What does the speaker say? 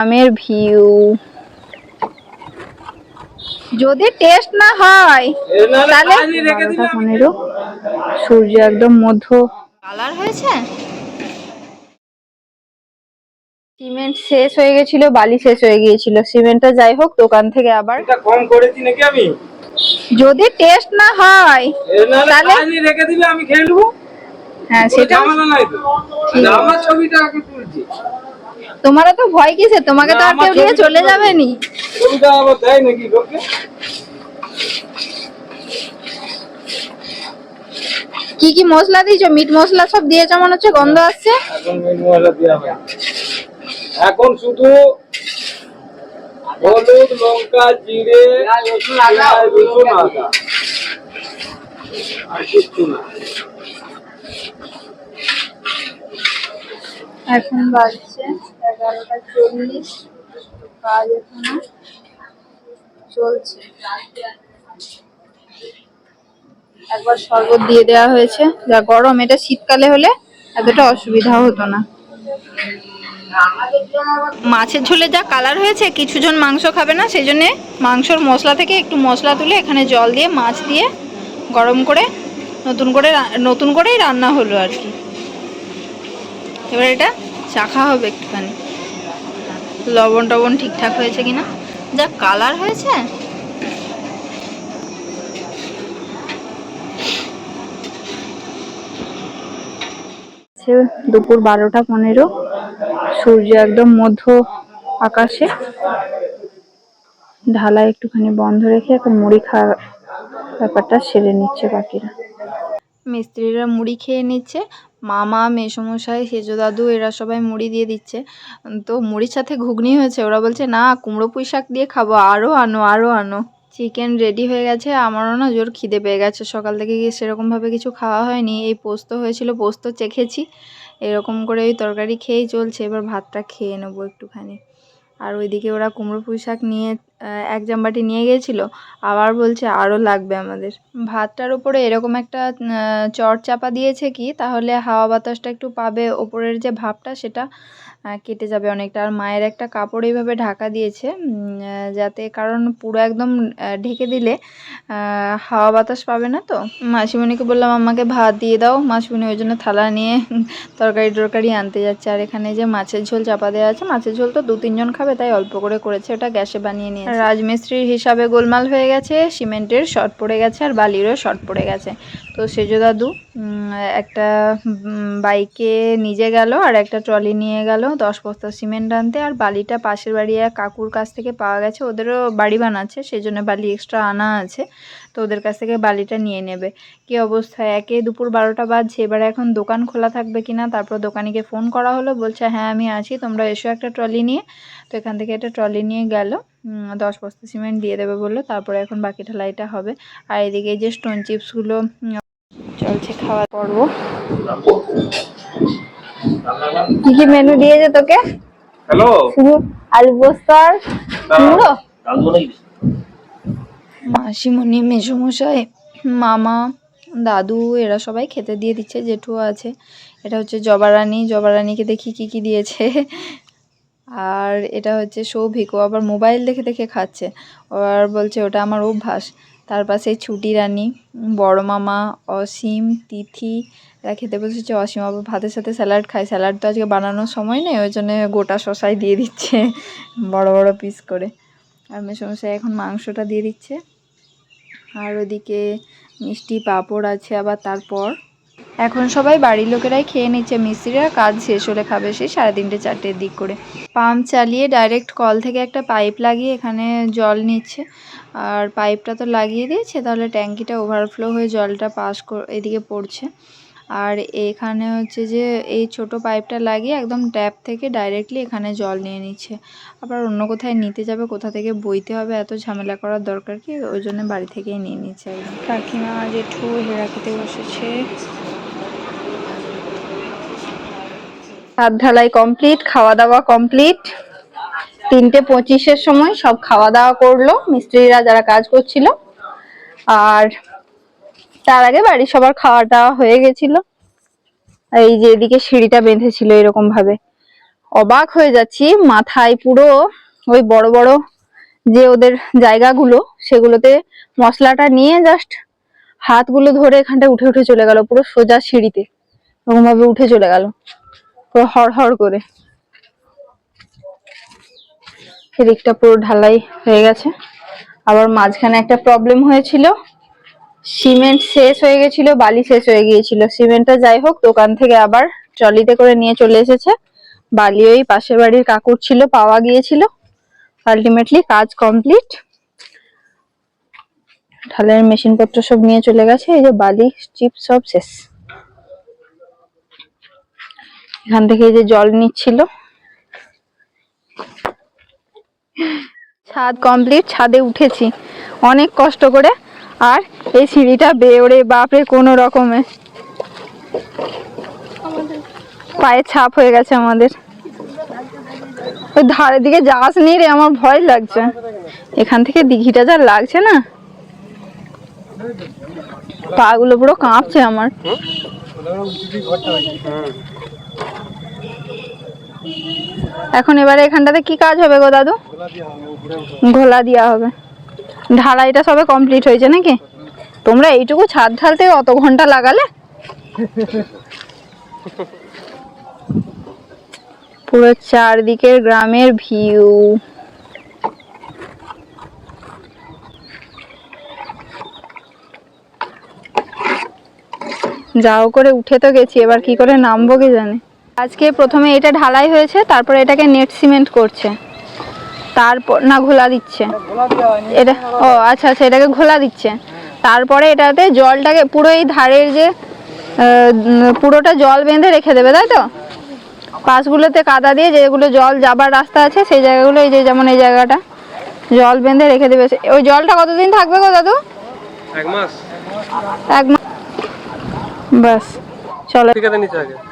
আমের ভিউ যদি টেস্ট না হয় তাহলে বারোটা পনেরো সূর্য একদম মধ্য। কালার হয়েছে? সিমেন্ট শেষ হয়ে গেছিল বালি শেষ হয়ে গিয়েছিল। সিমেন্টটা যাই হোক দোকান থেকে আবার। এটা কম করেছি নাকি আমি? যদি টেস্ট না হয় তাহলে? রেখে দিলে আমি খেয়ে নেব? হ্যাঁ সেটা আমার ছবিটা আগে তুলছি। তোমারও তো ভয় কিসে তোমাকে তো আর কেউ নিয়ে চলে যাবে নি। কি কি মশলা দিয়েছ? মিট মশলা সব দিয়েছ মনে হচ্ছে গন্ধ আসছে? এখন শুধু হলুদ লঙ্কা জিরে রসুন আদা। আর কিচ্ছু না। এখন বাজছে এগারোটা চল্লিশ। কাজ এখনও চলছে। একবার শরবত দিয়ে দেওয়া হয়েছে। যা গরম, এটা শীতকালে হলে এতটা অসুবিধা হতো না। মাছের ঝোলে যা কালার হয়েছে, কিছুজন মাংস খাবে না সেই জন্যে মাংসর মশলা থেকে একটু মশলা তুলে এখানে জল দিয়ে, মাছ দিয়ে গরম করে নতুন করে নতুন করেই রান্না হলো আর কি। এবার এটা চাখা হবে একটুখানি। লবণ টবণ ঠিকঠাক হয়েছে কিনা? যা কালার হয়েছে। দুপুর বারোটা পনেরো। সূর্য একদম মধ্য আকাশে। ঢালা একটুখানি বন্ধ রেখে এখন মুড়ি খাওয়া ব্যাপারটা সেরে নিচ্ছে বাকিরা। মিস্ত্রিরা মুড়ি খেয়ে নিচ্ছে। মামা, মেসমশাই সেজো দাদু এরা সবাই মুড়ি দিয়ে দিচ্ছে। তো মুড়ির সাথে ঘুগনি হয়েছে, ওরা বলছে, না, কুমড়ো পুঁই শাক দিয়ে খাব আরও আনো আরও আনো। চিকেন রেডি হয়ে গেছে, আমারও না জোর খিদে পেয়ে গেছে। সকাল থেকে গিয়ে সেরকমভাবে কিছু খাওয়া হয়নি। এই পোস্ত হয়েছিল, পোস্ত চেখেছি। এরকম করে ওই তরকারি খেয়েই চলছে। এবার ভাতটা খেয়ে নেব একটুখানি। আর ওইদিকে ওরা কুমড়ো পুঁই শাক নিয়ে এক জাম্বাটি নিয়ে গিয়েছিল আবার বলছে আরও লাগবে আমাদের। ভাতটার উপরে এরকম একটা চট চাপা দিয়েছে কি, তাহলে হাওয়া বাতাসটা একটু পাবে ওপরের যে ভাবটা সেটা। কেটে যাবে অনেকটা। আর মায়ের একটা কাপড় এইভাবে ঢাকা দিয়েছে যাতে কারণ পুরো একদম ঢেকে দিলে হাওয়া বাতাস পাবে না তো। মাসিমণিকে বললাম, আমাকে ভাত দিয়ে দাও। মাসিমণি ওই জন্য থালা নিয়ে তরকারি টরকারি আনতে যাচ্ছে। আর এখানে যে মাছের ঝোল চাপা দেওয়া আছে, মাছের ঝোল তো দু তিনজন খাবে, তাই অল্প করে করেছে। ওটা গ্যাসে বানিয়ে নিয়েছে। রাজমিস্ত্রির হিসাবে গোলমাল হয়ে গেছে, সিমেন্টের শর্ট পড়ে গেছে, আর বালিরও শর্ট পড়ে গেছে। তো সেজো দাদু একটা বাইকে নিজে গেল আর একটা ট্রলি নিয়ে গেল। দশ বস্তা সিমেন্ট আনতে আর বালিটা পাশের বাড়ি এক কাকুর কাছ থেকে পাওয়া গেছে। ওদেরও বাড়ি বানাচ্ছে সেই জন্য বালি এক্সট্রা আনা আছে। তো ওদের কাছ থেকে বালিটা নিয়ে নেবে। কি অবস্থা? একে দুপুর বারোটা বাজছে, এবারে এখন দোকান খোলা থাকবে কিনা? তারপর দোকানিকে ফোন করা হলো, বলছে হ্যাঁ আমি আছি, তোমরা এসো একটা ট্রলি নিয়ে। তো এখান থেকে একটা ট্রলি নিয়ে গেল। দশ বস্তা সিমেন্ট দিয়ে দেবে বলল। তারপরে এখন বাকি ঢালাইটা হবে। আর এদিকে যে স্টোন চিপসগুলো চলছে খাওয়ার পর্ব। কি কি মেনু দিয়েছে তোকে? হ্যালো শুধু আলু পোস্ত আর কুমড়ো? মাসিমণি মেসোমশাই মামা দাদু এরা সবাই খেতে দিয়ে দিচ্ছে জেঠু আছে। এটা হচ্ছে জবারানি। জবারানিকে দেখি কি কি দিয়েছে। আর এটা হচ্ছে সৌভিক ও আবার মোবাইল দেখে দেখে খাচ্ছে। আর বলছে ওটা আমার অভ্যাস। তার পাশে ছুটি রানী, বড় মামা, অসীম, তিথি এরা খেতে বসেছে, অসীম আবার ভাতের সাথে স্যালাড খায়। স্যালাড তো আজকে বানানোর সময় নেই, ওই জন্য গোটা শশাই দিয়ে দিচ্ছে, বড় বড় পিস করে। আর মেসমশাই এখন মাংসটা দিয়ে দিচ্ছে। আর ওদিকে মিষ্টি পাঁপড় আছে আবার তারপর এখন সবাই বাড়ির লোকেরাই খেয়ে নিচ্ছে। মিস্ত্রিরা কাজ শেষ হলে খাবে সেই সাড়ে তিনটে, চারটের দিক করে। পাম্প চালিয়ে ডাইরেক্ট কল থেকে একটা পাইপ লাগিয়ে এখানে জল নিচ্ছে। আর পাইপটা তো লাগিয়ে দিয়েছে, তাহলে ট্যাঙ্কিটা ওভারফ্লো হয়ে জলটা পাস এদিকে পড়ছে। আর এখানে হচ্ছে যে, এই ছোট পাইপটা লাগিয়ে একদম ট্যাপ থেকে ডাইরেক্টলি এখানে জল নিয়ে নিচ্ছে। আবার অন্য কোথায় নিতে যাবে, কোথা থেকে বইতে হবে, এত ঝামেলা করার দরকার কি? ওই জন্য বাড়ি থেকেই নিয়ে নিচ্ছে একদম। কাকিমা জেঠু হেরা খেতে বসেছে। হাত ঢালাই কমপ্লিট খাওয়া দাওয়া কমপ্লিট তিনটে পঁচিশের সময় সব খাওয়া দাওয়া করল, মিস্ত্রিরা যারা কাজ করছিল। আর তার আগে বাড়ির সবার খাওয়া দাওয়া হয়ে গেছিল। এই যে এদিকে সিঁড়িটা বেঁধেছিল এরকম ভাবে অবাক হয়ে যাচ্ছি, মাথায় পুরো ওই বড় বড় যে ওদের জায়গাগুলো, সেগুলোতে মশলাটা নিয়ে জাস্ট হাতগুলো ধরে এখানটা উঠে উঠে চলে গেল, পুরো সোজা সিঁড়িতে। এরকম ভাবে উঠে চলে গেল। পুরো হড় করে। এদিকটা পুরো ঢালাই হয়ে গেছে। আবার মাঝখানে একটা প্রবলেম হয়েছিল। সিমেন্ট শেষ হয়ে গেছিল, বালি শেষ হয়ে গিয়েছিল। সিমেন্টটা যাই হোক, দোকান থেকে আবার ট্রলিতে করে নিয়ে চলে এসেছে। বালি ওই পাশের বাড়ির কাকুর ছিল, পাওয়া গিয়েছিল। আলটিমেটলি কাজ কমপ্লিট ঢালাইয়ের মেশিন পত্র সব নিয়ে চলে গেছে। এই যে বালি চিপ সব শেষ। এখান থেকে যে জল নিচ্ছিল। ছাদ কমপ্লিট ছাদে উঠেছি। অনেক কষ্ট করে। আর এই সিঁড়িটা বেওড়ে বাপরে কোনো রকমে। পায়ে ছাপ হয়ে গেছে আমাদের। ওই ধারের দিকে যাস নি রে, আমার ভয় লাগছে। এখান থেকে দিঘিটা যা লাগছে না। পা গুলো পুরো কাঁপছে আমার। এখন এবারে এখানটাতে কি কাজ হবে গো দাদু? ঘোলা দেওয়া হবে। ঢালাইটা সবে কমপ্লিট হয়েছে নাকি? তোমরা এইটুকু ছাদ ঢালতে অত ঘণ্টা লাগালে? পুরো চারদিকের গ্রামের ভিউ যাও করে উঠে তো গেছি, এবার কি করে নামবো কে জানে? আজকে প্রথমে এটা ঢালাই হয়েছে তারপরে এটাকে নেট সিমেন্ট করছে। তারপর না ঘোলা দিচ্ছে। এটা ও আচ্ছা আচ্ছা এটাকে ঘোলা দিচ্ছে। তারপরে এটাতে জলটাকে পুরো এই ধারের যে পুরোটা জল বেঁধে রেখে দেবে তাই তো? পাশগুলোতে কাদা দিয়ে যেগুলো জল যাবার রাস্তা আছে সেই জায়গাগুলো এই যে যেমন এই জায়গাটা জল বেঁধে রেখে দেবে। সে- ওই জলটা কতদিন থাকবে গো দাদু? এক মাস। এক মা- ব্যাস চলো। ঠিক আছে নিচে আগে।